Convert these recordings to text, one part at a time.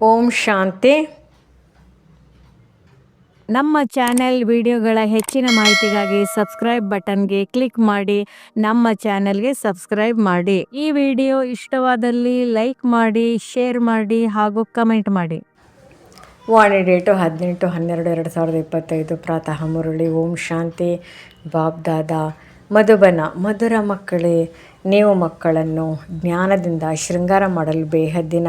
ಓಂ ಶಾಂತಿ. ನಮ್ಮ ಚಾನೆಲ್ ವಿಡಿಯೋಗಳ ಹೆಚ್ಚಿನ ಮಾಹಿತಿಗಾಗಿ ಸಬ್ಸ್ಕ್ರೈಬ್ ಬಟನ್ಗೆ ಕ್ಲಿಕ್ ಮಾಡಿ ನಮ್ಮ ಚಾನೆಲ್ಗೆ ಸಬ್ಸ್ಕ್ರೈಬ್ ಮಾಡಿ. ಈ ವಿಡಿಯೋ ಇಷ್ಟವಾದಲ್ಲಿ ಲೈಕ್ ಮಾಡಿ ಶೇರ್ ಮಾಡಿ ಹಾಗೂ ಕಮೆಂಟ್ ಮಾಡಿ. ವಾಣಿ ಡೇಟು ಹದಿನೆಂಟು ಹನ್ನೆರಡು ಎರಡು ಸಾವಿರದ ಇಪ್ಪತ್ತೈದು ಪ್ರಾತಃ ಮುರುಳಿ ಓಂ ಶಾಂತಿ ಬಾಬ್ದಾದ ಮಧುಬನ ಮಧುರ ಮಕ್ಕಳೇ ನೀವು ಮಕ್ಕಳನ್ನು ಜ್ಞಾನದಿಂದ ಶೃಂಗಾರ ಮಾಡಲು ಬೇಹದ್ದಿನ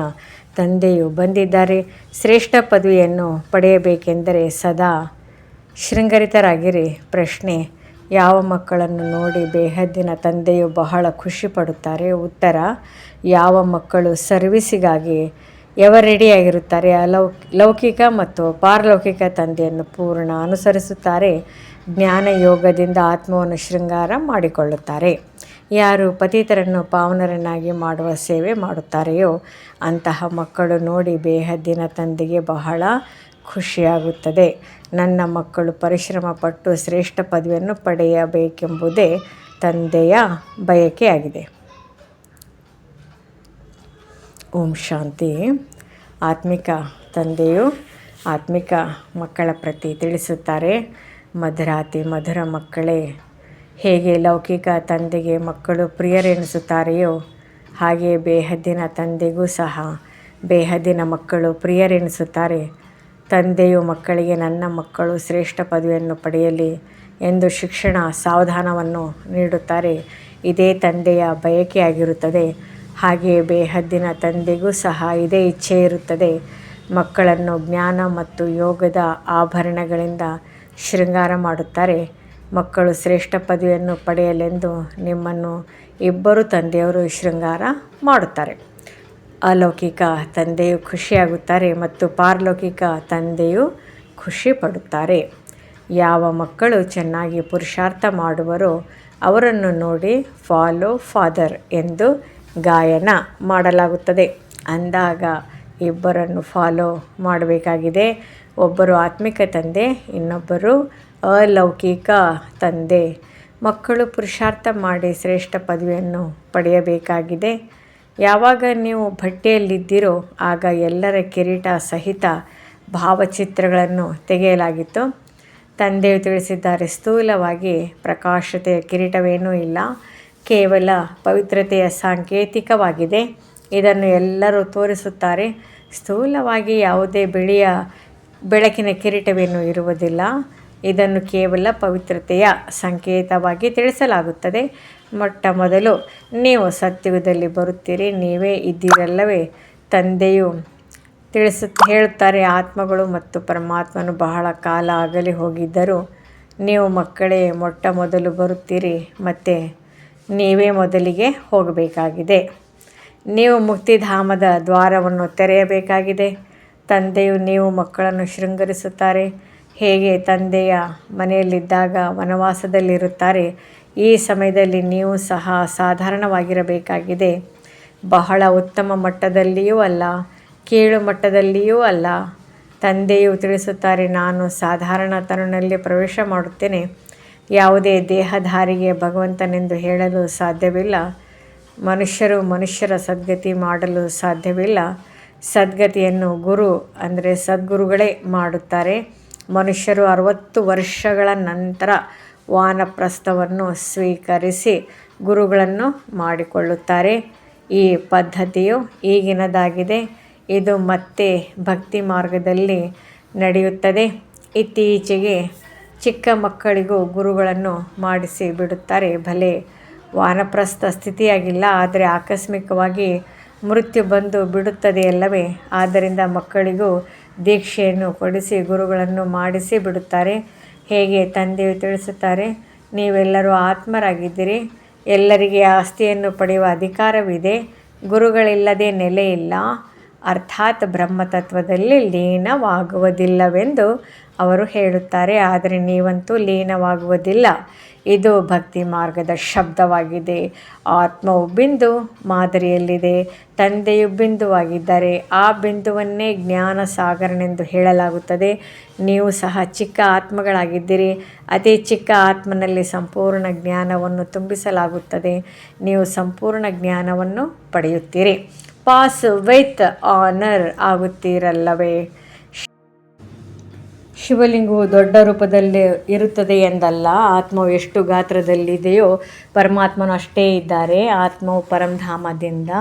ತಂದೆಯು ಬಂದಿದ್ದಾರೆ. ಶ್ರೇಷ್ಠ ಪದವಿಯನ್ನು ಪಡೆಯಬೇಕೆಂದರೆ ಸದಾ ಶೃಂಗರಿತರಾಗಿರಿ. ಪ್ರಶ್ನೆ, ಯಾವ ಮಕ್ಕಳನ್ನು ನೋಡಿ ಬೇಹದ್ದಿನ ತಂದೆಯು ಬಹಳ ಖುಷಿಪಡುತ್ತಾರೆ ಉತ್ತರ, ಯಾವ ಮಕ್ಕಳು ಸರ್ವಿಸಿಗಾಗಿ ರೆಡಿಯಾಗಿರುತ್ತಾರೆ ಅಲೌ ಲೌಕಿಕ ಮತ್ತು ಪಾರಲೌಕಿಕ ತಂದೆಯನ್ನು ಪೂರ್ಣ ಅನುಸರಿಸುತ್ತಾರೆ. ಜ್ಞಾನ ಯೋಗದಿಂದ ಆತ್ಮವನ್ನು ಶೃಂಗಾರ ಮಾಡಿಕೊಳ್ಳುತ್ತಾರೆ. ಯಾರು ಪತಿತರನ್ನು ಪಾವನರನ್ನಾಗಿ ಮಾಡುವ ಸೇವೆ ಮಾಡುತ್ತಾರೆಯೋ ಅಂತಹ ಮಕ್ಕಳು ನೋಡಿ ಬೇಹದ್ದಿನ ತಂದೆಗೆ ಬಹಳ ಖುಷಿಯಾಗುತ್ತದೆ. ನನ್ನ ಮಕ್ಕಳು ಪರಿಶ್ರಮ ಪಟ್ಟು ಶ್ರೇಷ್ಠ ಪದವಿಯನ್ನು ಪಡೆಯಬೇಕೆಂಬುದೇ ತಂದೆಯ ಬಯಕೆಯಾಗಿದೆ. ಓಂ ಶಾಂತಿ. ಆತ್ಮಿಕ ತಂದೆಯು ಆತ್ಮಿಕ ಮಕ್ಕಳ ಪ್ರತಿ ತಿಳಿಸುತ್ತಾರೆ. ಮಧುರಾತಿ ಮಧುರ ಮಕ್ಕಳೇ ಹೇಗೆ ಲೌಕಿಕ ತಂದೆಗೆ ಮಕ್ಕಳು ಪ್ರಿಯರೆನಿಸುತ್ತಾರೆಯೋ, ಹಾಗೆ ಬೇಹದ್ದಿನ ತಂದೆಗೂ ಸಹ ಬೇಹದ್ದಿನ ಮಕ್ಕಳು ಪ್ರಿಯರೆನಿಸುತ್ತಾರೆ. ತಂದೆಯು ಮಕ್ಕಳಿಗೆ ನನ್ನ ಮಕ್ಕಳು ಶ್ರೇಷ್ಠ ಪದವಿಯನ್ನು ಪಡೆಯಲಿ ಎಂದು ಶಿಕ್ಷಣ ಸಾವಧಾನವನ್ನು ನೀಡುತ್ತಾರೆ. ಇದೇ ತಂದೆಯ ಬಯಕೆಯಾಗಿರುತ್ತದೆ. ಹಾಗೆಯೇ ಬೇಹದ್ದಿನ ತಂದೆಗೂ ಸಹ ಇದೇ ಇಚ್ಛೆ ಇರುತ್ತದೆ. ಮಕ್ಕಳನ್ನು ಜ್ಞಾನ ಮತ್ತು ಯೋಗದ ಆಭರಣಗಳಿಂದ ಶೃಂಗಾರ ಮಾಡುತ್ತಾರೆ. ಮಕ್ಕಳು ಶ್ರೇಷ್ಠ ಪದವಿಯನ್ನು ಪಡೆಯಲೆಂದು ನಿಮ್ಮನ್ನು ಇಬ್ಬರು ತಂದೆಯವರು ಶೃಂಗಾರ ಮಾಡುತ್ತಾರೆ. ಅಲೌಕಿಕ ತಂದೆಯು ಖುಷಿಯಾಗುತ್ತಾರೆ ಮತ್ತು ಪಾರಲೌಕಿಕ ತಂದೆಯು ಖುಷಿ ಪಡುತ್ತಾರೆ ಯಾವ ಮಕ್ಕಳು ಚೆನ್ನಾಗಿ ಪುರುಷಾರ್ಥ ಮಾಡುವರೋ ಅವರನ್ನು ನೋಡಿ ಫಾಲೋ ಫಾದರ್ ಎಂದು ಗಾಯನ ಮಾಡಲಾಗುತ್ತದೆ. ಅಂದಾಗ ಇಬ್ಬರನ್ನು ಫಾಲೋ ಮಾಡಬೇಕಾಗಿದೆ. ಒಬ್ಬರು ಆತ್ಮಿಕ ತಂದೆ, ಇನ್ನೊಬ್ಬರು ಅಲೌಕಿಕ ತಂದೆ. ಮಕ್ಕಳು ಪುರುಷಾರ್ಥ ಮಾಡಿ ಶ್ರೇಷ್ಠ ಪದವಿಯನ್ನು ಪಡೆಯಬೇಕಾಗಿದೆ. ಯಾವಾಗ ನೀವು ಭಟ್ಟೆಯಲ್ಲಿದ್ದಿರೋ ಆಗ ಎಲ್ಲರ ಕಿರೀಟ ಸಹಿತ ಭಾವಚಿತ್ರಗಳನ್ನು ತೆಗೆಯಲಾಗಿತ್ತು. ತಂದೆಯು ತಿಳಿಸಿದ್ದಾರೆ, ಸ್ಥೂಲವಾಗಿ ಪ್ರಕಾಶತೆಯ ಕಿರೀಟವೇನೂ ಇಲ್ಲ, ಕೇವಲ ಪವಿತ್ರತೆಯ ಸಾಂಕೇತಿಕವಾಗಿದೆ. ಇದನ್ನು ಎಲ್ಲರೂ ತೋರಿಸುತ್ತಾರೆ. ಸ್ಥೂಲವಾಗಿ ಯಾವುದೇ ಬಿಳಿಯ ಬೆಳಕಿನ ಕಿರೀಟವೇನೂ ಇರುವುದಿಲ್ಲ. ಇದನ್ನು ಕೇವಲ ಪವಿತ್ರತೆಯ ಸಂಕೇತವಾಗಿ ತಿಳಿಸಲಾಗುತ್ತದೆ. ಮೊಟ್ಟ ಮೊದಲು, ನೀವು ಸತ್ಯುಗದಲ್ಲಿ ಬರುತ್ತೀರಿ, ನೀವೇ ಇದ್ದೀರಲ್ಲವೇ? ತಂದೆಯು ತಿಳಿಸ, ಹೇಳುತ್ತಾರೆ, ಆತ್ಮಗಳು ಮತ್ತು ಪರಮಾತ್ಮನು ಬಹಳ ಕಾಲ ಆಗಲಿ ಹೋಗಿದ್ದರೂ ನೀವು ಮಕ್ಕಳೇ, ಮೊಟ್ಟ ಮೊದಲು ಬರುತ್ತೀರಿ, ಮತ್ತು ನೀವೇ ಮೊದಲಿಗೆ ಹೋಗಬೇಕಾಗಿದೆ. ನೀವು ಮುಕ್ತಿಧಾಮದ ದ್ವಾರವನ್ನು ತೆರೆಯಬೇಕಾಗಿದೆ. ತಂದೆಯು ನೀವು ಮಕ್ಕಳನ್ನು ಶೃಂಗರಿಸುತ್ತಾರೆ. ಹೇಗೆ ತಂದೆಯ ಮನೆಯಲ್ಲಿದ್ದಾಗ ವನವಾಸದಲ್ಲಿರುತ್ತಾರೆ, ಈ ಸಮಯದಲ್ಲಿ ನೀವು ಸಹ ಸಾಧಾರಣವಾಗಿರಬೇಕಾಗಿದೆ. ಬಹಳ ಉತ್ತಮ ಮಟ್ಟದಲ್ಲಿಯೂ ಅಲ್ಲ, ಕೀಳು ಮಟ್ಟದಲ್ಲಿಯೂ ಅಲ್ಲ. ತಂದೆಯು ತಿಳಿಸುತ್ತಾರೆ, ನಾನು ಸಾಧಾರಣ ತರುಣಲ್ಲಿ ಪ್ರವೇಶ ಮಾಡುತ್ತೇನೆ. ಯಾವುದೇ ದೇಹಧಾರಿಗೆ ಭಗವಂತನೆಂದು ಹೇಳಲು ಸಾಧ್ಯವಿಲ್ಲ. ಮನುಷ್ಯರು ಮನುಷ್ಯರ ಸದ್ಗತಿ ಮಾಡಲು ಸಾಧ್ಯವಿಲ್ಲ. ಸದ್ಗತಿಯನ್ನು ಗುರು ಅಂದರೆ ಸದ್ಗುರುಗಳೇ ಮಾಡುತ್ತಾರೆ. ಮನುಷ್ಯರು ಅರವತ್ತು ವರ್ಷಗಳ ನಂತರ ವಾನಪ್ರಸ್ಥವನ್ನು ಸ್ವೀಕರಿಸಿ ಗುರುಗಳನ್ನು ಮಾಡಿಕೊಳ್ಳುತ್ತಾರೆ. ಈ ಪದ್ಧತಿಯು ಈಗಿನದಾಗಿದೆ. ಇದು ಮತ್ತೆ ಭಕ್ತಿ ಮಾರ್ಗದಲ್ಲಿ ನಡೆಯುತ್ತದೆ. ಇತ್ತೀಚೆಗೆ ಚಿಕ್ಕ ಮಕ್ಕಳಿಗೂ ಗುರುಗಳನ್ನು ಮಾಡಿಸಿ ಬಿಡುತ್ತಾರೆ. ಭಲೆ ವಾನಪ್ರಸ್ಥ ಸ್ಥಿತಿಯಾಗಿಲ್ಲ, ಆದರೆ ಆಕಸ್ಮಿಕವಾಗಿ ಮೃತ್ಯು ಬಂದು ಬಿಡುತ್ತದೆಯಲ್ಲವೇ? ಆದ್ದರಿಂದ ಮಕ್ಕಳಿಗೂ ದೀಕ್ಷೆಯನ್ನು ಕೊಡಿಸಿ, ಗುರುಗಳನ್ನು ಮಾಡಿಸಿ ಬಿಡುತ್ತಾರೆ. ಹೇಗೆ? ತಂದೆಯು ತಿಳಿಸುತ್ತಾರೆ, ನೀವೆಲ್ಲರೂ ಆತ್ಮರಾಗಿದ್ದೀರಿ. ಎಲ್ಲರಿಗೆ ಆಸ್ತಿಯನ್ನು ಪಡೆಯುವ ಅಧಿಕಾರವಿದೆ. ಗುರುಗಳಿಲ್ಲದೆ ನೆಲೆ ಇಲ್ಲ. ಅರ್ಥಾತ್ ಬ್ರಹ್ಮತತ್ವದಲ್ಲಿ ಲೀನವಾಗುವುದಿಲ್ಲವೆಂದು ಅವರು ಹೇಳುತ್ತಾರೆ. ಆದರೆ ನೀವಂತೂ ಲೀನವಾಗುವುದಿಲ್ಲ. ಇದು ಭಕ್ತಿ ಮಾರ್ಗದ ಶಬ್ದವಾಗಿದೆ. ಆತ್ಮವು ಬಿಂದು ಮಾದರಿಯಲ್ಲಿದೆ. ತಂದೆಯು ಬಿಂದುವಾಗಿದ್ದಾರೆ ಆ ಬಿಂದುವನ್ನೇ ಜ್ಞಾನ ಸಾಗರನೆಂದು ಹೇಳಲಾಗುತ್ತದೆ. ನೀವು ಸಹ ಚಿಕ್ಕ ಆತ್ಮಗಳಾಗಿದ್ದೀರಿ. ಅತಿ ಚಿಕ್ಕ ಆತ್ಮನಲ್ಲಿ ಸಂಪೂರ್ಣ ಜ್ಞಾನವನ್ನು ತುಂಬಿಸಲಾಗುತ್ತದೆ. ನೀವು ಸಂಪೂರ್ಣ ಜ್ಞಾನವನ್ನು ಪಡೆಯುತ್ತೀರಿ. ಪಾಸ್ ವಿತ್ ಆನರ್ ಆಗುತ್ತೀರಲ್ಲವೇ? ಶಿವಲಿಂಗವು ದೊಡ್ಡ ರೂಪದಲ್ಲಿ ಇರುತ್ತದೆ ಎಂದಲ್ಲ, ಆತ್ಮವು ಎಷ್ಟು ಗಾತ್ರದಲ್ಲಿದೆಯೋ ಪರಮಾತ್ಮನು ಅಷ್ಟೇ ಇದ್ದಾರೆ. ಆತ್ಮವು ಪರಮಧಾಮದಿಂದ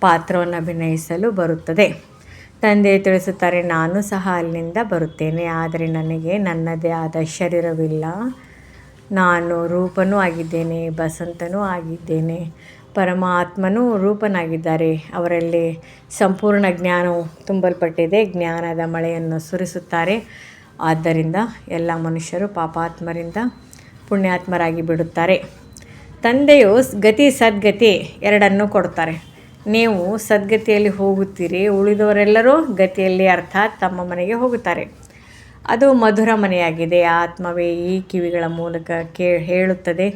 ಪಾತ್ರವನ್ನು ಅಭಿನಯಿಸಲು ಬರುತ್ತದೆ. ತಂದೆ ತಿಳಿಸುತ್ತಾರೆ, ನಾನು ಸಹ ಅಲ್ಲಿಂದ ಬರುತ್ತೇನೆ, ಆದರೆ ನನಗೆ ನನ್ನದೇ ಆದ ಶರೀರವಿಲ್ಲ. ನಾನು ರೂಪನೂ ಆಗಿದ್ದೇನೆ, ಬಸಂತನೂ ಆಗಿದ್ದೇನೆ. ಪರಮಾತ್ಮನೂ ರೂಪನಾಗಿದ್ದಾರೆ. ಅವರಲ್ಲಿ ಸಂಪೂರ್ಣ ಜ್ಞಾನವು ತುಂಬಲ್ಪಟ್ಟಿದೆ. ಜ್ಞಾನದ ಮಳೆಯನ್ನು ಸುರಿಸುತ್ತಾರೆ. ಆದ್ದರಿಂದ ಎಲ್ಲ ಮನುಷ್ಯರು ಪಾಪಾತ್ಮರಿಂದ ಪುಣ್ಯಾತ್ಮರಾಗಿ ಬಿಡುತ್ತಾರೆ. ತಂದೆಯು ಗತಿ ಸದ್ಗತಿ ಎರಡನ್ನು ಕೊಡ್ತಾರೆ ನೀವು ಸದ್ಗತಿಯಲ್ಲಿ ಹೋಗುತ್ತೀರಿ. ಉಳಿದವರೆಲ್ಲರೂ ಗತಿಯಲ್ಲಿ ಅರ್ಥಾತ್ ತಮ್ಮ ಮನೆಗೆ ಹೋಗುತ್ತಾರೆ. ಅದು ಮಧುರ ಮನೆಯಾಗಿದೆ. ಆತ್ಮವೇ ಈ ಕಿವಿಗಳ ಮೂಲಕ ಕೇ, ಹೇಳುತ್ತದೆ.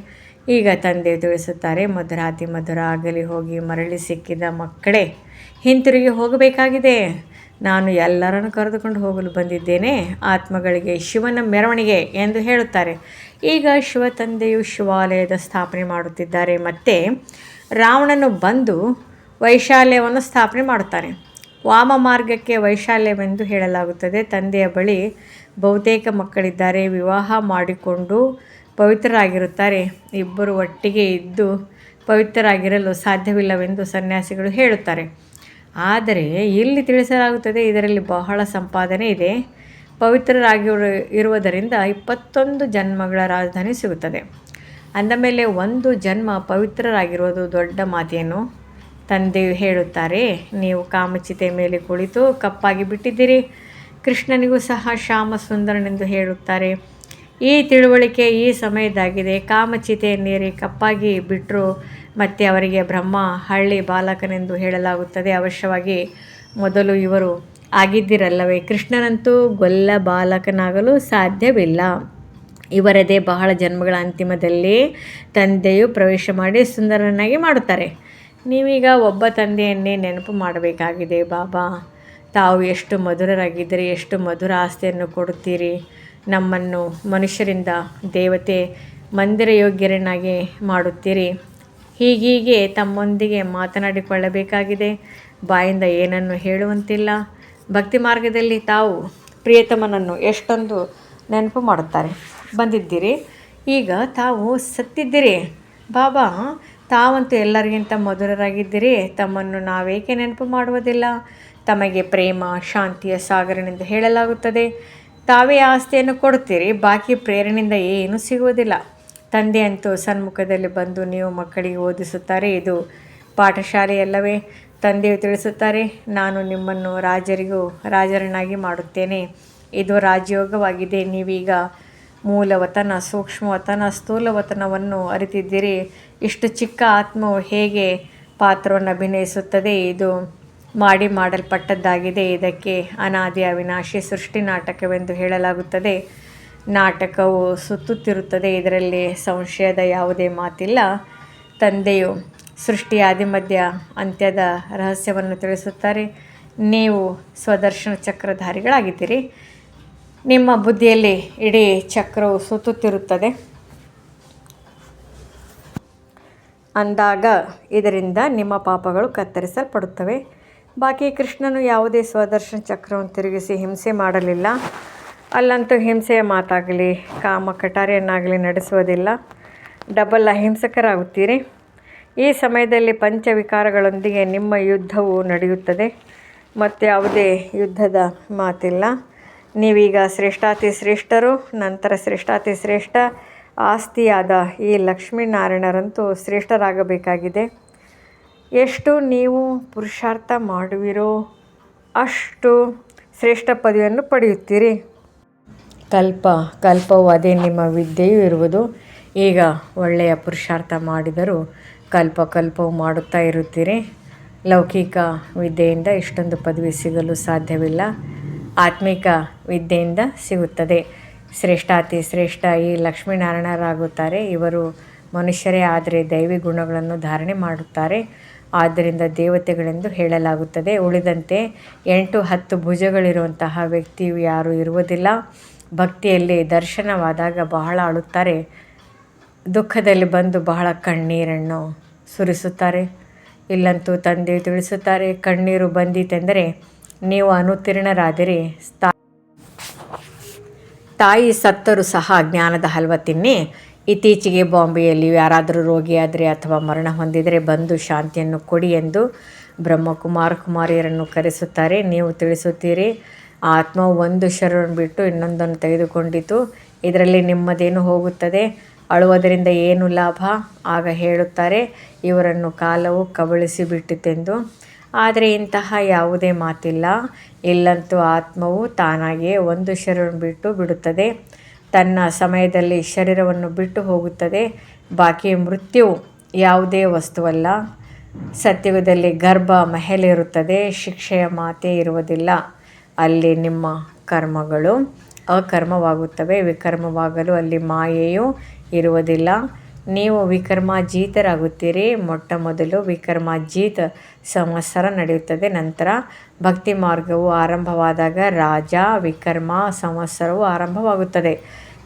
ಈಗ ತಂದೆ ತಿಳಿಸುತ್ತಾರೆ, ಮಧುರಾತಿ ಮಧುರ ಆಗಲಿ ಹೋಗಿ ಮರಳಿ ಸಿಕ್ಕಿದ ಮಕ್ಕಳೇ, ಹಿಂತಿರುಗಿ ಹೋಗಬೇಕಾಗಿದೆ. ನಾನು ಎಲ್ಲರನ್ನು ಕರೆದುಕೊಂಡು ಹೋಗಲು ಬಂದಿದ್ದೇನೆ. ಆತ್ಮಗಳಿಗೆ, ಶಿವನ ಮೆರವಣಿಗೆ, ಎಂದು ಹೇಳುತ್ತಾರೆ. ಈಗ ಶಿವ ತಂದೆಯು ಶಿವಾಲಯದ ಸ್ಥಾಪನೆ ಮಾಡುತ್ತಿದ್ದಾರೆ. ಮತ್ತು ರಾವಣನು ಬಂದು ವೈಶಾಲ್ಯವನ್ನು ಸ್ಥಾಪನೆ ಮಾಡುತ್ತಾನೆ. ವಾಮ ಮಾರ್ಗಕ್ಕೆ ವೈಶಾಲ್ಯವೆಂದು ಹೇಳಲಾಗುತ್ತದೆ. ತಂದೆಯ ಬಳಿ ಬಹುತೇಕ ಮಕ್ಕಳಿದ್ದಾರೆ. ವಿವಾಹ ಮಾಡಿಕೊಂಡು ಪವಿತ್ರರಾಗಿರುತ್ತಾರೆ. ಇಬ್ಬರು ಒಟ್ಟಿಗೆ ಇದ್ದು ಪವಿತ್ರರಾಗಿರಲು ಸಾಧ್ಯವಿಲ್ಲವೆಂದು ಸನ್ಯಾಸಿಗಳು ಹೇಳುತ್ತಾರೆ. ಆದರೆ ಇಲ್ಲಿ ತಿಳಿಸಲಾಗುತ್ತದೆ, ಇದರಲ್ಲಿ ಬಹಳ ಸಂಪಾದನೆ ಇದೆ. ಪವಿತ್ರರಾಗಿರು, ಇರುವುದರಿಂದ ಇಪ್ಪತ್ತೊಂದು ಜನ್ಮಗಳ ರಾಜಧಾನಿ ಸಿಗುತ್ತದೆ. ಅಂದಮೇಲೆ ಒಂದು ಜನ್ಮ ಪವಿತ್ರರಾಗಿರುವುದು ದೊಡ್ಡ ಮಾತೇನು? ತಂದೆಯು ಹೇಳುತ್ತಾರೆ, ನೀವು ಕಾಮಚಿತೆ ಮೇಲೆ ಕುಳಿತು ಕಪ್ಪಾಗಿ ಬಿಟ್ಟಿದ್ದೀರಿ. ಕೃಷ್ಣನಿಗೂ ಸಹ ಶ್ಯಾಮ ಸುಂದರನೆಂದು ಹೇಳುತ್ತಾರೆ. ಈ ತಿಳುವಳಿಕೆ ಈ ಸಮಯದಾಗಿದೆ. ಕಾಮಚಿತೆ ನೀರಿ ಕಪ್ಪಾಗಿ ಬಿಟ್ಟರು ಮತ್ತು ಅವರಿಗೆ ಬ್ರಹ್ಮ, ಹಳ್ಳಿ ಬಾಲಕನೆಂದು ಹೇಳಲಾಗುತ್ತದೆ. ಅವಶ್ಯವಾಗಿ ಮೊದಲು ಇವರು ಆಗಿದ್ದಿರಲ್ಲವೇ? ಕೃಷ್ಣನಂತೂ ಗೊಲ್ಲ ಬಾಲಕನಾಗಲು ಸಾಧ್ಯವಿಲ್ಲ. ಇವರದೇ ಬಹಳ ಜನ್ಮಗಳ ಅಂತಿಮದಲ್ಲಿ ತಂದೆಯು ಪ್ರವೇಶ ಮಾಡಿ ಸುಂದರನಾಗಿ ಮಾಡುತ್ತಾರೆ. ನೀವೀಗ ಒಬ್ಬ ತಂದೆಯನ್ನೇ ನೆನಪು ಮಾಡಬೇಕಾಗಿದೆ. ಬಾಬಾ, ತಾವು ಎಷ್ಟು ಮಧುರರಾಗಿದ್ದರೆ ಎಷ್ಟು ಮಧುರ ಆಸ್ತಿಯನ್ನು ಕೊಡುತ್ತೀರಿ? ನಮ್ಮನ್ನು ಮನುಷ್ಯರಿಂದ ದೇವತೆ ಮಂದಿರ ಯೋಗ್ಯರನ್ನಾಗಿ ಮಾಡುತ್ತೀರಿ. ಹೀಗೀಗೆ ತಮ್ಮೊಂದಿಗೆ ಮಾತನಾಡಿಕೊಳ್ಳಬೇಕಾಗಿದೆ. ಬಾಯಿಂದ ಏನನ್ನು ಹೇಳುವಂತಿಲ್ಲ. ಭಕ್ತಿ ಮಾರ್ಗದಲ್ಲಿ ತಾವು ಪ್ರಿಯತಮನನ್ನು ಎಷ್ಟೊಂದು ನೆನಪು ಮಾಡುತ್ತಾರೆ. ಬಂದಿದ್ದೀರಿ. ಈಗ ತಾವು ಸತ್ತಿದ್ದೀರಿ. ಬಾಬಾ, ತಾವಂತೂ ಎಲ್ಲರಿಗಿಂತ ಮಧುರರಾಗಿದ್ದೀರಿ. ತಮ್ಮನ್ನು ನಾವೇಕೆ ನೆನಪು ಮಾಡುವುದಿಲ್ಲ? ತಮಗೆ ಪ್ರೇಮ, ಶಾಂತಿಯ ಸಾಗರನೆಂದು ಹೇಳಲಾಗುತ್ತದೆ. ತಾವೇ ಆಸ್ತಿಯನ್ನು ಕೊಡ್ತೀರಿ ಬಾಕಿ ಪ್ರೇರಣೆಯಿಂದ ಏನೂ ಸಿಗುವುದಿಲ್ಲ. ತಂದೆ ಅಂತೂ ಸನ್ಮುಖದಲ್ಲಿ ಬಂದು ನೀವು ಮಕ್ಕಳಿಗೆ ಓದಿಸುತ್ತಾರೆ, ಇದು ಪಾಠಶಾಲೆಯಲ್ಲವೇ? ತಂದೆಯು ತಿಳಿಸುತ್ತಾರೆ, ನಾನು ನಿಮ್ಮನ್ನು ರಾಜರಿಗೂ ರಾಜರನ್ನಾಗಿ ಮಾಡುತ್ತೇನೆ. ಇದು ರಾಜಯೋಗವಾಗಿದೆ, ನೀವೀಗ ಮೂಲವತನ, ಸೂಕ್ಷ್ಮವತನ, ಸ್ಥೂಲವತನವನ್ನು ಅರಿತಿದ್ದೀರಿ. ಇಷ್ಟು ಚಿಕ್ಕ ಆತ್ಮವು ಹೇಗೆ ಪಾತ್ರವನ್ನು ಅಭಿನಯಿಸುತ್ತದೆ, ಇದು ಮಾಡಿ ಮಾಡಲ್ಪಟ್ಟದ್ದಾಗಿದೆ. ಇದಕ್ಕೆ ಅನಾದಿ ಅವಿನಾಶಿ ಸೃಷ್ಟಿ ನಾಟಕವೆಂದು ಹೇಳಲಾಗುತ್ತದೆ. ನಾಟಕವು ಸುತ್ತುತ್ತಿರುತ್ತದೆ. ಇದರಲ್ಲಿ ಸಂಶಯದ ಯಾವುದೇ ಮಾತಿಲ್ಲ. ತಂದೆಯು ಸೃಷ್ಟಿ ಆದಿಮಧ್ಯ ಅಂತ್ಯದ ರಹಸ್ಯವನ್ನು ತಿಳಿಸುತ್ತಾರೆ. ನೀವು ಸ್ವದರ್ಶನ ಚಕ್ರಧಾರಿಗಳಾಗಿದ್ದೀರಿ. ನಿಮ್ಮ ಬುದ್ಧಿಯಲ್ಲಿ ಇಡೀ ಚಕ್ರವು ಸುತ್ತುತ್ತಿರುತ್ತದೆ. ಅಂದಾಗ ಇದರಿಂದ ನಿಮ್ಮ ಪಾಪಗಳು ಕತ್ತರಿಸಲ್ಪಡುತ್ತವೆ. ಬಾಕಿ ಕೃಷ್ಣನು ಯಾವುದೇ ಸ್ವದರ್ಶನ ಚಕ್ರವನ್ನು ತಿರುಗಿಸಿ ಹಿಂಸೆ ಮಾಡಲಿಲ್ಲ. ಅಲ್ಲಂತೂ ಹಿಂಸೆಯ ಮಾತಾಗಲಿ, ಕಾಮ ಕಟಾರಿಯನ್ನಾಗಲಿ ನಡೆಸುವುದಿಲ್ಲ. ಡಬಲ್ ಅಹಿಂಸಕರಾಗುತ್ತೀರಿ. ಈ ಸಮಯದಲ್ಲಿ ಪಂಚವಿಕಾರಗಳೊಂದಿಗೆ ನಿಮ್ಮ ಯುದ್ಧವು ನಡೆಯುತ್ತದೆ. ಮತ್ತು ಯಾವುದೇ ಯುದ್ಧದ ಮಾತಿಲ್ಲ. ನೀವೀಗ ಶ್ರೇಷ್ಠಾತಿ ಶ್ರೇಷ್ಠರು, ನಂತರ ಶ್ರೇಷ್ಠಾತಿ ಶ್ರೇಷ್ಠ, ಆಸ್ತಿಯಾದ ಈ ಲಕ್ಷ್ಮೀನಾರಾಯಣರಂತೂ ಶ್ರೇಷ್ಠರಾಗಬೇಕಾಗಿದೆ. ಎಷ್ಟು ನೀವು ಪುರುಷಾರ್ಥ ಮಾಡುವಿರೋ ಅಷ್ಟು ಶ್ರೇಷ್ಠ ಪದವಿಯನ್ನು ಪಡೆಯುತ್ತೀರಿ. ಕಲ್ಪ, ಕಲ್ಪವು ಅದೇ ನಿಮ್ಮ ವಿದ್ಯೆಯೂ ಇರುವುದು. ಈಗ ಒಳ್ಳೆಯ ಪುರುಷಾರ್ಥ ಮಾಡಿದರೂ ಕಲ್ಪ, ಕಲ್ಪವು ಮಾಡುತ್ತಾ ಇರುತ್ತೀರಿ. ಲೌಕಿಕ ವಿದ್ಯೆಯಿಂದ ಇಷ್ಟೊಂದು ಪದವಿ ಸಿಗಲು ಸಾಧ್ಯವಿಲ್ಲ. ಆತ್ಮಿಕ ವಿದ್ಯೆಯಿಂದ ಸಿಗುತ್ತದೆ. ಶ್ರೇಷ್ಠಾತಿ ಶ್ರೇಷ್ಠ ಈ ಲಕ್ಷ್ಮೀನಾರಾಯಣರಾಗುತ್ತಾರೆ. ಇವರು ಮನುಷ್ಯರೇ ಆದರೆ ದೈವಿ ಗುಣಗಳನ್ನು ಧಾರಣೆ ಮಾಡುತ್ತಾರೆ. ಆದ್ದರಿಂದ ದೇವತೆಗಳೆಂದು ಹೇಳಲಾಗುತ್ತದೆ. ಉಳಿದಂತೆ ಎಂಟು ಹತ್ತು ಭುಜಗಳಿರುವಂತಹ ವ್ಯಕ್ತಿಯು ಯಾರೂ ಇರುವುದಿಲ್ಲ. ಭಕ್ತಿಯಲ್ಲಿ ದರ್ಶನವಾದಾಗ ಬಹಳ ಅಳುತ್ತಾರೆ ದುಃಖದಲ್ಲಿ ಬಂದು ಬಹಳ ಕಣ್ಣೀರನ್ನು ಸುರಿಸುತ್ತಾರೆ. ಇಲ್ಲಂತೂ ತಂದೆ ತಿಳಿಸುತ್ತಾರೆ, ಕಣ್ಣೀರು ಬಂದಿತೆಂದರೆ ನೀವು ಅನುತ್ತೀರ್ಣರಾದರೆ ತಾಯಿ ಸತ್ತರೂ ಸಹ ಜ್ಞಾನದ ಹಲ್ವ ತಿನ್ನಿ ಇತ್ತೀಚೆಗೆ ಬಾಂಬೆಯಲ್ಲಿ ಯಾರಾದರೂ ರೋಗಿಯಾದರೆ ಅಥವಾ ಮರಣ ಹೊಂದಿದರೆ ಬಂದು ಶಾಂತಿಯನ್ನು ಕೊಡಿ ಎಂದು ಬ್ರಹ್ಮಕುಮಾರ್ ಕುಮಾರಿಯರನ್ನು ಕರೆಸುತ್ತಾರೆ. ನೀವು ತಿಳಿಸುತ್ತೀರಿ, ಆತ್ಮ ಒಂದು ಶರಣ ಬಿಟ್ಟು ಇನ್ನೊಂದನ್ನು ತೆಗೆದುಕೊಂಡಿತು. ಇದರಲ್ಲಿ ನಿಮ್ಮದೇನು ಹೋಗುತ್ತದೆ? ಅಳುವುದರಿಂದ ಏನು ಲಾಭ? ಆಗ ಹೇಳುತ್ತಾರೆ, ಇವರನ್ನು ಕಾಲವು ಕಬಳಿಸಿ ಬಿಟ್ಟಿತೆಂದು ಆದರೆ ಇಂತಹ ಯಾವುದೇ ಮಾತಿಲ್ಲ. ಇಲ್ಲಂತೂ ಆತ್ಮವು ತಾನಾಗಿಯೇ ಒಂದು ಶರಣ ಬಿಟ್ಟು ಬಿಡುತ್ತದೆ. ತನ್ನ ಸಮಯದಲ್ಲಿ ಶರೀರವನ್ನು ಬಿಟ್ಟು ಹೋಗುತ್ತದೆ. ಬಾಕಿ ಮೃತ್ಯು ಯಾವುದೇ ವಸ್ತುವಲ್ಲ. ಸತ್ಯುಗದಲ್ಲಿ ಗರ್ಭ ಮಹಿಳೆ ಇರುತ್ತದೆ ಶಿಕ್ಷೆಯ ಮಾತೇ ಇರುವುದಿಲ್ಲ. ಅಲ್ಲಿ ನಿಮ್ಮ ಕರ್ಮಗಳು ಅಕರ್ಮವಾಗುತ್ತವೆ. ವಿಕರ್ಮವಾಗಲು ಅಲ್ಲಿ ಮಾಯೆಯೂ ಇರುವುದಿಲ್ಲ. ನೀವು ವಿಕರ್ಮಾಜೀತರಾಗುತ್ತೀರಿ. ಮೊಟ್ಟ ಮೊದಲು ವಿಕರ್ಮಾಜೀತ ಸಂವತ್ಸರ ನಡೆಯುತ್ತದೆ. ನಂತರ ಭಕ್ತಿ ಮಾರ್ಗವು ಆರಂಭವಾದಾಗ ರಾಜ ವಿಕರ್ಮ ಸಂವತ್ಸರವು ಆರಂಭವಾಗುತ್ತದೆ.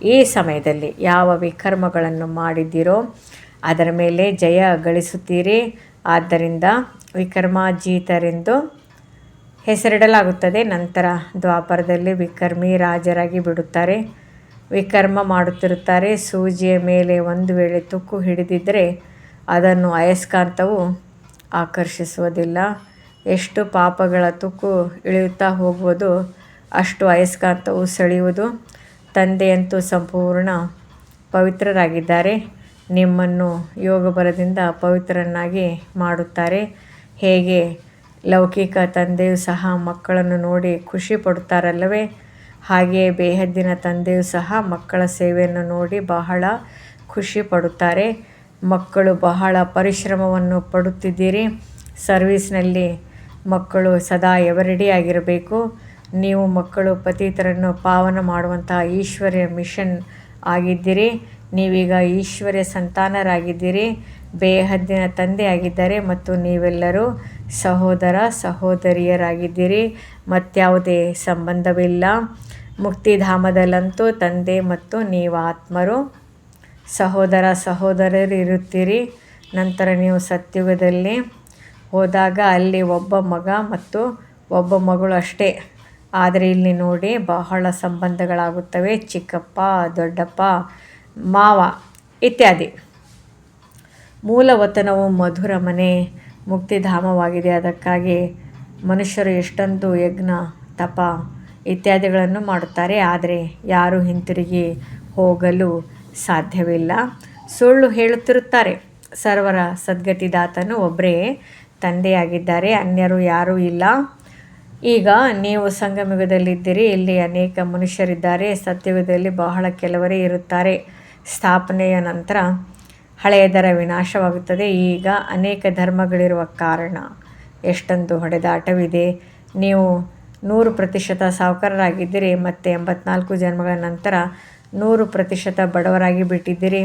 ಈ ಸಮಯದಲ್ಲಿ ಯಾವ ವಿಕರ್ಮಗಳನ್ನು ಮಾಡಿದ್ದೀರೋ ಅದರ ಮೇಲೆ ಜಯ ಗಳಿಸುತ್ತೀರಿ. ಆದ್ದರಿಂದ ವಿಕರ್ಮಾಜೀತರೆಂದು ಹೆಸರಿಡಲಾಗುತ್ತದೆ. ನಂತರ ದ್ವಾಪರದಲ್ಲಿ ವಿಕರ್ಮಿ ರಾಜರಾಗಿ ಬಿಡುತ್ತಾರೆ. ವಿಕರ್ಮ ಮಾಡುತ್ತಿರುತ್ತಾರೆ. ಸೂಜಿಯ ಮೇಲೆ ಒಂದು ವೇಳೆ ತುಕ್ಕು ಹಿಡಿದಿದ್ದರೆ ಅದನ್ನು ಅಯಸ್ಕಾಂತವು ಆಕರ್ಷಿಸುವುದಿಲ್ಲ. ಎಷ್ಟು ಪಾಪಗಳ ತುಕ್ಕು ಇಳಿಯುತ್ತಾ ಹೋಗುವುದು, ಅಷ್ಟು ಅಯಸ್ಕಾಂತವು ಸೆಳೆಯುವುದು. ತಂದೆಯಂತೂ ಸಂಪೂರ್ಣ ಪವಿತ್ರರಾಗಿದ್ದಾರೆ. ನಿಮ್ಮನ್ನು ಯೋಗ ಬಲದಿಂದ ಪವಿತ್ರರನ್ನಾಗಿ ಮಾಡುತ್ತಾರೆ. ಹೇಗೆ? ಲೌಕಿಕ ತಂದೆಯು ಸಹ ಮಕ್ಕಳನ್ನು ನೋಡಿ ಖುಷಿ ಪಡುತ್ತಾರಲ್ಲವೇ? ಹಾಗೆಯೇ ಬೇಹದ್ದಿನ ತಂದೆಯು ಸಹ ಮಕ್ಕಳ ಸೇವೆಯನ್ನು ನೋಡಿ ಬಹಳ ಖುಷಿ ಪಡುತ್ತಾರೆ. ಮಕ್ಕಳು ಬಹಳ ಪರಿಶ್ರಮವನ್ನು ಪಡುತ್ತಿದ್ದೀರಿ. ಸರ್ವೀಸ್ನಲ್ಲಿ ಮಕ್ಕಳು ಸದಾ ಎವರೆಡಿ ಆಗಿರಬೇಕು ನೀವು ಮಕ್ಕಳು ಪತಿತರನ್ನು ಪಾವನ ಮಾಡುವಂತಹ ಈಶ್ವರ್ಯ ಮಿಷನ್ ಆಗಿದ್ದೀರಿ. ನೀವೀಗ ಈಶ್ವರ್ಯ ಸಂತಾನರಾಗಿದ್ದೀರಿ. ಬೇಹದ್ದಿನ ತಂದೆ ಆಗಿದ್ದಾರೆ ಮತ್ತು ನೀವೆಲ್ಲರೂ ಸಹೋದರ ಸಹೋದರಿಯರಾಗಿದ್ದೀರಿ. ಮತ್ಯಾವುದೇ ಸಂಬಂಧವಿಲ್ಲ. ಮುಕ್ತಿಧಾಮದಲ್ಲಂತೂ ತಂದೆ ಮತ್ತು ನೀವು ಆತ್ಮರು ಸಹೋದರ ಸಹೋದರರು ಇರುತ್ತೀರಿ ನಂತರ ನೀವು ಸತ್ಯುಗದಲ್ಲಿ ಹೋದಾಗ ಅಲ್ಲಿ ಒಬ್ಬ ಮಗ ಮತ್ತು ಒಬ್ಬ ಮಗಳು ಅಷ್ಟೇ. ಆದರೆ ಇಲ್ಲಿ ನೋಡಿ ಬಹಳ ಸಂಬಂಧಗಳಾಗುತ್ತವೆ. ಚಿಕ್ಕಪ್ಪ, ದೊಡ್ಡಪ್ಪ, ಮಾವ ಇತ್ಯಾದಿ. ಮೂಲ ವತನವು ಮಧುರ ಮನೆ, ಮುಕ್ತಿಧಾಮವಾಗಿದೆ. ಅದಕ್ಕಾಗಿ ಮನುಷ್ಯರು ಎಷ್ಟೊಂದು ಯಜ್ಞ, ತಪ ಇತ್ಯಾದಿಗಳನ್ನು ಮಾಡುತ್ತಾರೆ. ಆದರೆ ಯಾರು ಹಿಂತಿರುಗಿ ಹೋಗಲು ಸಾಧ್ಯವಿಲ್ಲ. ಸುಳ್ಳು ಹೇಳುತ್ತಿರುತ್ತಾರೆ. ಸರ್ವರ ಸದ್ಗತಿದಾತನು ಒಬ್ಬರೇ ತಂದೆಯಾಗಿದ್ದಾರೆ, ಅನ್ಯರು ಯಾರೂ ಇಲ್ಲ. ಈಗ ನೀವು ಸಂಗಮಯುಗದಲ್ಲಿದ್ದೀರಿ, ಇಲ್ಲಿ ಅನೇಕ ಮನುಷ್ಯರಿದ್ದಾರೆ, ಸತ್ಯಯುಗದಲ್ಲಿ ಬಹಳ ಕೆಲವರೇ ಇರುತ್ತಾರೆ. ಸ್ಥಾಪನೆಯ ನಂತರ ಹಳೆಯದರ ವಿನಾಶವಾಗುತ್ತದೆ. ಈಗ ಅನೇಕ ಧರ್ಮಗಳಿರುವ ಕಾರಣ ಎಷ್ಟೊಂದು ಹೊಡೆದಾಟವಿದೆ. ನೀವು ನೂರು ಪ್ರತಿಶತ ಸಾವುಕಾರರಾಗಿದ್ದೀರಿ, ಮತ್ತು ಎಂಬತ್ನಾಲ್ಕು ಜನ್ಮಗಳ ನಂತರ ನೂರು ಪ್ರತಿಶತ ಬಡವರಾಗಿ ಬಿಟ್ಟಿದ್ದೀರಿ.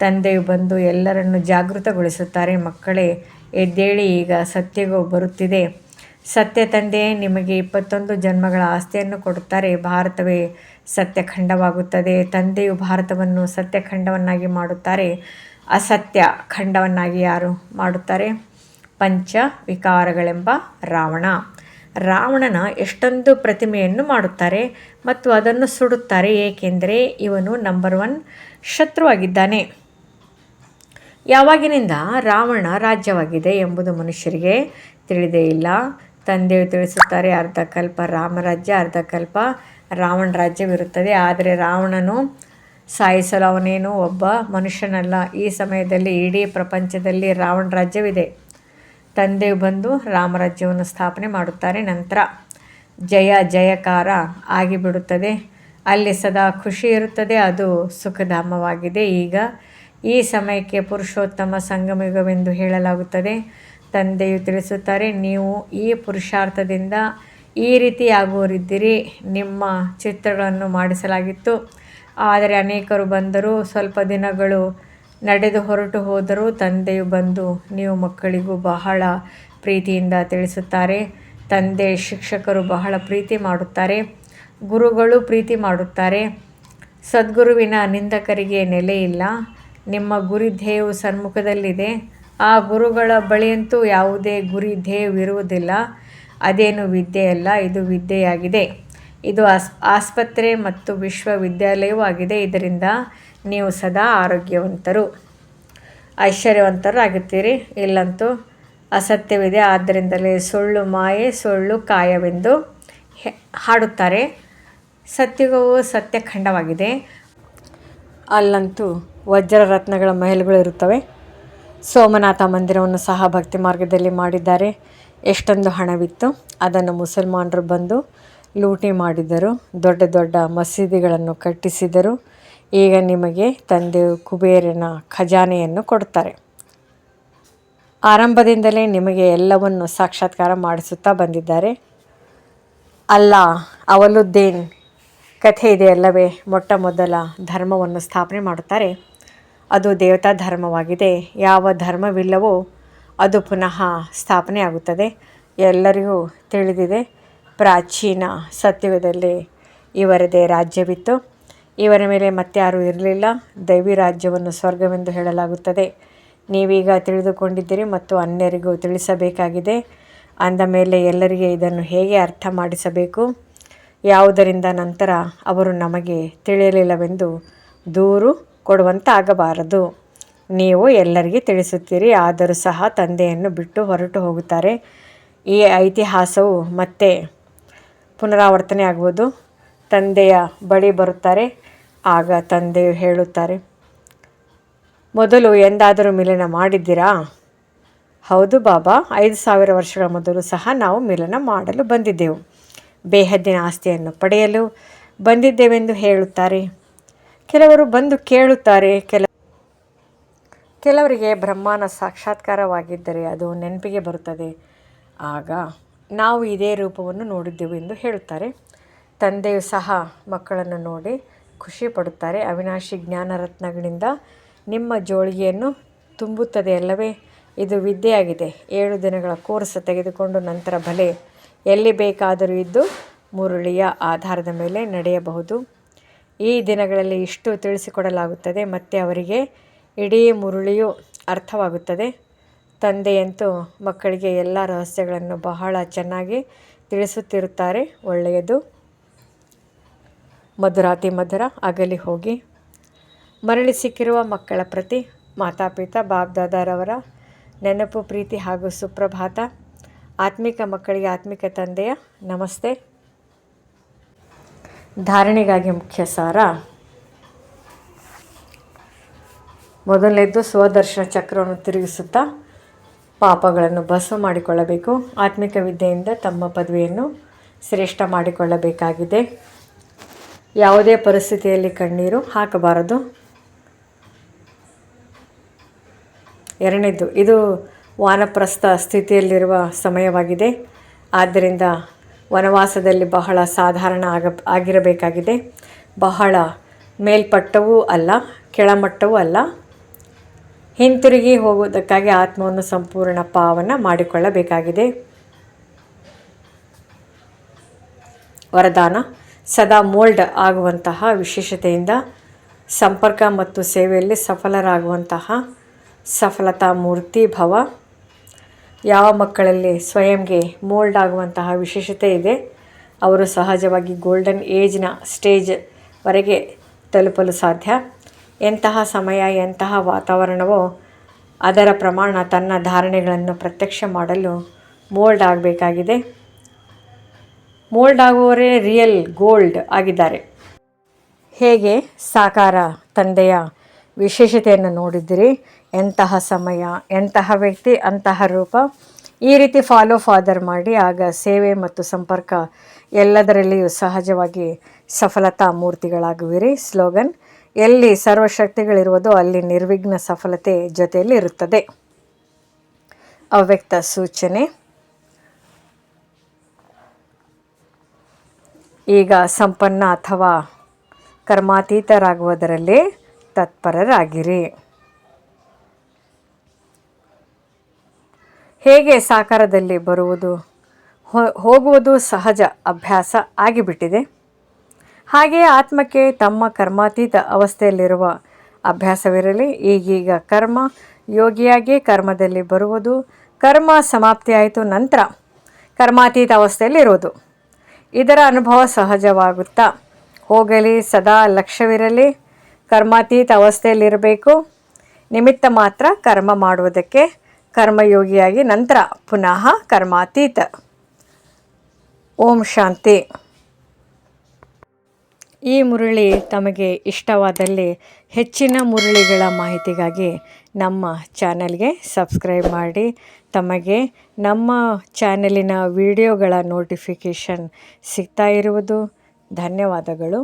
ತಂದೆಯು ಬಂದು ಎಲ್ಲರನ್ನು ಜಾಗೃತಗೊಳಿಸುತ್ತಾರೆ. ಮಕ್ಕಳೇ, ಎದ್ದೇಳಿ, ಈಗ ಸತ್ಯಗೂ ಬರುತ್ತಿದೆ. ಸತ್ಯ ತಂದೆಯೇ ನಿಮಗೆ ಇಪ್ಪತ್ತೊಂದು ಜನ್ಮಗಳ ಆಸ್ತಿಯನ್ನು ಕೊಡುತ್ತಾರೆ. ಭಾರತವೇ ಸತ್ಯಖಂಡವಾಗುತ್ತದೆ. ತಂದೆಯು ಭಾರತವನ್ನು ಸತ್ಯಖಂಡವನ್ನಾಗಿ ಮಾಡುತ್ತಾರೆ. ಅಸತ್ಯ ಖಂಡವನ್ನಾಗಿ ಯಾರು ಮಾಡುತ್ತಾರೆ? ಪಂಚ ವಿಕಾರಗಳೆಂಬ ರಾವಣ. ರಾವಣನ ಎಷ್ಟೊಂದು ಪ್ರತಿಮೆಯನ್ನು ಮಾಡುತ್ತಾರೆ ಮತ್ತು ಅದನ್ನು ಸುಡುತ್ತಾರೆ. ಏಕೆಂದರೆ ಇವನು ನಂಬರ್ ಒನ್ ಶತ್ರುವಾಗಿದ್ದಾನೆ. ಯಾವಾಗಿನಿಂದ ರಾವಣ ರಾಜ್ಯವಾಗಿದೆ ಎಂಬುದು ಮನುಷ್ಯರಿಗೆ ತಿಳಿದೇ ಇಲ್ಲ. ತಂದೆಯು ತಿಳಿಸುತ್ತಾರೆ ಅರ್ಧ ಕಲ್ಪ ರಾಮರಾಜ್ಯ ಅರ್ಧ ಕಲ್ಪ ರಾವಣ ರಾಜ್ಯವಿರುತ್ತದೆ. ಆದರೆ ರಾವಣನು ಸಾಯಿಸಲು ಅವನೇನು? ಒಬ್ಬ ಮನುಷ್ಯನಲ್ಲ. ಈ ಸಮಯದಲ್ಲಿ ಇಡೀ ಪ್ರಪಂಚದಲ್ಲಿ ರಾವಣ ರಾಜ್ಯವಿದೆ. ತಂದೆಯು ಬಂದು ರಾಮರಾಜ್ಯವನ್ನು ಸ್ಥಾಪನೆ ಮಾಡುತ್ತಾರೆ. ನಂತರ ಜಯ ಜಯಕಾರ ಆಗಿಬಿಡುತ್ತದೆ. ಅಲ್ಲಿ ಸದಾ ಖುಷಿ ಇರುತ್ತದೆ, ಅದು ಸುಖಧಾಮವಾಗಿದೆ. ಈಗ ಈ ಸಮಯಕ್ಕೆ ಪುರುಷೋತ್ತಮ ಸಂಗಮಯುಗವೆಂದು ಹೇಳಲಾಗುತ್ತದೆ. ತಂದೆಯು ತಿಳಿಸುತ್ತಾರೆ, ನೀವು ಈ ಪುರುಷಾರ್ಥದಿಂದ ಈ ರೀತಿ ಆಗುವರಿದ್ದೀರಿ ನಿಮ್ಮ ಚಿತ್ರಗಳನ್ನು ಮಾಡಿಸಲಾಗಿತ್ತು. ಆದರೆ ಅನೇಕರು ಬಂದರೂ ಸ್ವಲ್ಪ ದಿನಗಳು ನಡೆದು ಹೊರಟು ಹೋದರೂ ತಂದೆಯು ಬಂದು, ನೀವು ಮಕ್ಕಳಿಗೂ ಬಹಳ ಪ್ರೀತಿಯಿಂದ ತಿಳಿಸುತ್ತಾರೆ. ತಂದೆ ಶಿಕ್ಷಕರು ಬಹಳ ಪ್ರೀತಿ ಮಾಡುತ್ತಾರೆ. ಗುರುಗಳು ಪ್ರೀತಿ ಮಾಡುತ್ತಾರೆ. ಸದ್ಗುರುವಿನ ನಿಂದಕರಿಗೆ ನೆಲೆಯಿಲ್ಲ ನಿಮ್ಮ ಗುರಿ ಧ್ಯೇಯವು ಸನ್ಮುಖದಲ್ಲಿದೆ. ಆ ಗುರುಗಳ ಬಳಿಯಂತೂ ಯಾವುದೇ ಗುರಿ ಧ್ಯೇಯವಿರುವುದಿಲ್ಲ. ಅದೇನು ವಿದ್ಯೆಯಲ್ಲ, ಇದು ವಿದ್ಯೆಯಾಗಿದೆ. ಇದು ಆಸ್, ಆಸ್ಪತ್ರೆ ಮತ್ತು ವಿಶ್ವವಿದ್ಯಾಲಯವೂ ಆಗಿದೆ. ಇದರಿಂದ ನೀವು ಸದಾ ಆರೋಗ್ಯವಂತರು ಐಶ್ವರ್ಯವಂತರು ಆಗುತ್ತೀರಿ ಇಲ್ಲಂತೂ ಅಸತ್ಯವಿದೆ. ಆದ್ದರಿಂದಲೇ ಸುಳ್ಳು ಮಾಯೆ, ಸುಳ್ಳು ಕಾಯವೆಂದು ಹಾಡುತ್ತಾರೆ ಹಾಡುತ್ತಾರೆ. ಸತ್ಯ ಸತ್ಯಖಂಡವಾಗಿದೆ. ಅಲ್ಲಂತೂ ವಜ್ರ ರತ್ನಗಳ ಇರುತ್ತವೆ. ಸೋಮನಾಥ ಮಂದಿರವನ್ನು ಸಹ ಭಕ್ತಿ ಮಾರ್ಗದಲ್ಲಿ ಮಾಡಿದ್ದಾರೆ. ಎಷ್ಟೊಂದು ಹಣವಿತ್ತು. ಅದನ್ನು ಮುಸಲ್ಮಾನರು ಬಂದು ಲೂಟಿ ಮಾಡಿದರು. ದೊಡ್ಡ ದೊಡ್ಡ ಮಸೀದಿಗಳನ್ನು ಕಟ್ಟಿಸಿದರು. ಈಗ ನಿಮಗೆ ತಂದೆ ಕುಬೇರನ ಖಜಾನೆಯನ್ನು ಕೊಡುತ್ತಾರೆ. ಆರಂಭದಿಂದಲೇ ನಿಮಗೆ ಎಲ್ಲವನ್ನು ಸಾಕ್ಷಾತ್ಕಾರ ಮಾಡಿಸುತ್ತಾ ಬಂದಿದ್ದಾರೆ. ಅಲ್ಲ, ಅವಲುದ್ದೇನ್ ಕಥೆ ಇದೆಯಲ್ಲವೇ ಮೊಟ್ಟ ಮೊದಲ ಧರ್ಮವನ್ನು ಸ್ಥಾಪನೆ ಮಾಡುತ್ತಾರೆ. ಅದು ದೇವತಾ ಧರ್ಮವಾಗಿದೆ. ಯಾವ ಧರ್ಮವಿಲ್ಲವೋ ಅದು ಪುನಃ ಸ್ಥಾಪನೆ ಆಗುತ್ತದೆ ಎಲ್ಲರಿಗೂ ತಿಳಿದಿದೆ. ಪ್ರಾಚೀನ ಸತ್ಯುಗದಲ್ಲಿ ಇವರದೇ ರಾಜ್ಯವಿತ್ತು ಇವರ ಮೇಲೆ ಮತ್ತಾರೂ ಇರಲಿಲ್ಲ. ದೈವಿ ರಾಜ್ಯವನ್ನು ಸ್ವರ್ಗವೆಂದು ಹೇಳಲಾಗುತ್ತದೆ. ನೀವೀಗ ತಿಳಿದುಕೊಂಡಿದ್ದೀರಿ ಮತ್ತು ಅನ್ಯರಿಗೂ ತಿಳಿಸಬೇಕಾಗಿದೆ. ಅಂದ ಮೇಲೆ ಎಲ್ಲರಿಗೆ ಇದನ್ನು ಹೇಗೆ ಅರ್ಥ ಮಾಡಿಸಬೇಕು? ಯಾವುದರಿಂದ ನಂತರ ಅವರು ನಮಗೆ ತಿಳಿಯಲಿಲ್ಲವೆಂದು ದೂರು ಕೊಡುವಂತಾಗಬಾರದು. ನೀವು ಎಲ್ಲರಿಗೆ ತಿಳಿಸುತ್ತೀರಿ, ಆದರೂ ಸಹ ತಂದೆಯನ್ನು ಬಿಟ್ಟು ಹೊರಟು ಹೋಗುತ್ತಾರೆ. ಈ ಐತಿಹಾಸವು ಮತ್ತೆ ಪುನರಾವರ್ತನೆ ಆಗ್ಬೋದು. ತಂದೆಯ ಬಳಿ ಬರುತ್ತಾರೆ. ಆಗ ತಂದೆಯು ಹೇಳುತ್ತಾರೆ, ಮೊದಲು ಎಂದಾದರೂ ಮಿಲನ ಮಾಡಿದ್ದೀರಾ? ಹೌದು ಬಾಬಾ, ಐದು ಸಾವಿರ ವರ್ಷಗಳ ಮೊದಲು ಸಹ ನಾವು ಮಿಲನ ಮಾಡಲು ಬಂದಿದ್ದೆವು. ಬೇಹದ್ದಿನ ಆಸ್ತಿಯನ್ನು ಪಡೆಯಲು ಬಂದಿದ್ದೇವೆಂದು ಹೇಳುತ್ತಾರೆ. ಕೆಲವರು ಬಂದು ಕೇಳುತ್ತಾರೆ. ಕೆಲ, ಕೆಲವರಿಗೆ ಬ್ರಹ್ಮನ ಸಾಕ್ಷಾತ್ಕಾರವಾಗಿದ್ದರೆ ಅದು ನೆನಪಿಗೆ ಬರುತ್ತದೆ. ಆಗ ನಾವು ಇದೇ ರೂಪವನ್ನು ನೋಡಿದ್ದೆವು ಎಂದು ಹೇಳುತ್ತಾರೆ. ತಂದೆಯು ಸಹ ಮಕ್ಕಳನ್ನು ನೋಡಿ ಖುಷಿ ಪಡುತ್ತಾರೆ ಅವಿನಾಶಿ ಜ್ಞಾನರತ್ನಗಳಿಂದ ನಿಮ್ಮ ಜೋಳಿಗೆಯನ್ನು ತುಂಬುತ್ತದೆ ಅಲ್ಲವೇ? ಇದು ವಿದ್ಯೆಯಾಗಿದೆ. ಏಳು ದಿನಗಳ ಕೋರ್ಸ್ ತೆಗೆದುಕೊಂಡು ನಂತರ ಭಲೆ ಎಲ್ಲಿ ಬೇಕಾದರೂ ಇದ್ದು ಮುರುಳಿಯ ಆಧಾರದ ಮೇಲೆ ನಡೆಯಬಹುದು. ಈ ದಿನಗಳಲ್ಲಿ ಇಷ್ಟು ತಿಳಿಸಿಕೊಡಲಾಗುತ್ತದೆ. ಮತ್ತು ಅವರಿಗೆ ಇಡೀ ಮುರುಳಿಯು ಅರ್ಥವಾಗುತ್ತದೆ. ತಂದೆಯಂತೂ ಮಕ್ಕಳಿಗೆ ಎಲ್ಲ ರಹಸ್ಯಗಳನ್ನು ಬಹಳ ಚೆನ್ನಾಗಿ ತಿಳಿಸುತ್ತಿರುತ್ತಾರೆ. ಒಳ್ಳೆಯದು. ಮಧುರಾತಿ ಮಧುರ, ಅಗಲಿ ಹೋಗಿ. ಮರಳಿ ಸಿಕ್ಕಿರುವ ಮಕ್ಕಳ ಪ್ರತಿ ಮಾತಾಪಿತ ಬಾಬ್ದಾದಾರವರ ನೆನಪು, ಪ್ರೀತಿ ಹಾಗೂ ಸುಪ್ರಭಾತ. ಆತ್ಮಿಕ ಮಕ್ಕಳಿಗೆ ಆತ್ಮಿಕ ತಂದೆಯ ನಮಸ್ತೆ. ಧಾರಣೆಗಾಗಿ ಮುಖ್ಯ ಸಾರ. ಮೊದಲನೇದ್ದು ಸ್ವದರ್ಶನ ಚಕ್ರವನ್ನು ತಿರುಗಿಸುತ್ತಾ ಪಾಪಗಳನ್ನು ಭಸ್ಮ ಮಾಡಿಕೊಳ್ಳಬೇಕು. ಆತ್ಮಿಕ ವಿದ್ಯೆಯಿಂದ ತಮ್ಮ ಪದವಿಯನ್ನು ಶ್ರೇಷ್ಠ ಮಾಡಿಕೊಳ್ಳಬೇಕಾಗಿದೆ. ಯಾವುದೇ ಪರಿಸ್ಥಿತಿಯಲ್ಲಿ ಕಣ್ಣೀರು ಹಾಕಬಾರದು. ಎರಡನೇದು, ಇದು ವಾನಪ್ರಸ್ಥ ಸ್ಥಿತಿಯಲ್ಲಿರುವ ಸಮಯವಾಗಿದೆ. ಆದ್ದರಿಂದ ವನವಾಸದಲ್ಲಿ ಬಹಳ ಸಾಧಾರಣ ಆಗ, ಆಗಿರಬೇಕಾಗಿದೆ. ಬಹಳ ಮೇಲ್ಪಟ್ಟವೂ ಅಲ್ಲ, ಕೆಳಮಟ್ಟವೂ ಅಲ್ಲ. ಹಿಂತಿರುಗಿ ಹೋಗುವುದಕ್ಕಾಗಿ ಆತ್ಮವನ್ನು ಸಂಪೂರ್ಣ ಪಾವನ ಮಾಡಿಕೊಳ್ಳಬೇಕಾಗಿದೆ. ವರದಾನ. ಸದಾ ಮೋಲ್ಡ್ ಆಗುವಂತಹ ವಿಶೇಷತೆಯಿಂದ ಸಂಪರ್ಕ ಮತ್ತು ಸೇವೆಯಲ್ಲಿ ಸಫಲರಾಗುವಂತಹ ಸಫಲತಾ ಮೂರ್ತಿ ಭವ. ಯಾವ ಮಕ್ಕಳಲ್ಲಿ ಸ್ವಯಂಗೆ ಮೋಲ್ಡ್ ಆಗುವಂತಹ ವಿಶೇಷತೆ ಇದೆ, ಅವರು ಸಹಜವಾಗಿ ಗೋಲ್ಡನ್ ಏಜ್ನ ಸ್ಟೇಜ್ವರೆಗೆ ತಲುಪಲು ಸಾಧ್ಯ. ಎಂತಹ ಸಮಯ, ಎಂತಹ ವಾತಾವರಣವೋ ಅದರ ಪ್ರಮಾಣ ತನ್ನ ಧಾರಣೆಗಳನ್ನು ಪ್ರತ್ಯಕ್ಷ ಮಾಡಲು ಮೋಲ್ಡ್ ಆಗಬೇಕಾಗಿದೆ. ಮೋಲ್ಡ್ ಆಗುವವರೇ ರಿಯಲ್ ಗೋಲ್ಡ್ ಆಗಿದ್ದಾರೆ. ಹೇಗೆ ಸಾಕಾರ ತಂದೆಯ ವಿಶೇಷತೆಯನ್ನು ನೋಡಿದ್ದೀರಿ? ಎಂತಹ ಸಮಯ, ಎಂತಹ ವ್ಯಕ್ತಿ, ಅಂತಹ ರೂಪ? ಈ ರೀತಿ ಫಾಲೋ ಫಾದರ್ ಮಾಡಿ ಆಗ ಸೇವೆ ಮತ್ತು ಸಂಪರ್ಕ ಎಲ್ಲದರಲ್ಲಿಯೂ ಸಹಜವಾಗಿ ಸಫಲತಾ ಮೂರ್ತಿಗಳಾಗುವಿರಿ. ಸ್ಲೋಗನ್ ಎಲ್ಲಿ ಸರ್ವಶಕ್ತಿಗಳಿರುವುದೋ ಅಲ್ಲಿ ನಿರ್ವಿಘ್ನ ಸಫಲತೆ ಜೊತೆಯಲ್ಲಿ ಇರುತ್ತದೆ ಅವ್ಯಕ್ತ ಸೂಚನೆ. ಈಗ ಸಂಪನ್ನ ಅಥವಾ ಕರ್ಮಾತೀತರಾಗುವುದರಲ್ಲಿ ತತ್ಪರರಾಗಿರಿ. ಹೇಗೆ ಸಾಕಾರದಲ್ಲಿ ಬರುವುದು? ಹೋಗುವುದು ಸಹಜ ಅಭ್ಯಾಸ ಆಗಿಬಿಟ್ಟಿದೆ. ಹಾಗೆಯೇ ಆತ್ಮಕ್ಕೆ ತಮ್ಮ ಕರ್ಮಾತೀತ ಅವಸ್ಥೆಯಲ್ಲಿರುವ ಅಭ್ಯಾಸವಿರಲಿ. ಈಗೀಗ ಕರ್ಮ ಯೋಗಿಯಾಗಿ ಕರ್ಮದಲ್ಲಿ ಬರುವುದು. ಕರ್ಮ ಸಮಾಪ್ತಿಯಾಯಿತು ನಂತರ ಕರ್ಮಾತೀತ ಅವಸ್ಥೆಯಲ್ಲಿ ಇರೋದು ಇದರ ಅನುಭವ ಸಹಜವಾಗುತ್ತಾ ಹೋಗಲಿ, ಸದಾ ಲಕ್ಷ್ಯವಿರಲಿ. ಕರ್ಮಾತೀತ ಅವಸ್ಥೆಯಲ್ಲಿರಬೇಕು. ನಿಮಿತ್ತ ಮಾತ್ರ ಕರ್ಮ ಮಾಡುವುದಕ್ಕೆ ಕರ್ಮಯೋಗಿಯಾಗಿ ನಂತರ ಪುನಃ ಕರ್ಮಾತೀತ. ಓಂ ಶಾಂತಿ. ಈ ಮುರಳಿ ತಮಗೆ ಇಷ್ಟವಾದಲ್ಲಿ ಹೆಚ್ಚಿನ ಮುರಳಿಗಳ ಮಾಹಿತಿಗಾಗಿ ನಮ್ಮ ಚಾನಲ್ಗೆ ಸಬ್ಸ್ಕ್ರೈಬ್ ಮಾಡಿ, ತಮಗೆ ನಮ್ಮ ಚಾನಲಿನ ವಿಡಿಯೋಗಳ ನೋಟಿಫಿಕೇಷನ್ ಸಿಗ್ತಾ ಇರುವುದು. ಧನ್ಯವಾದಗಳು.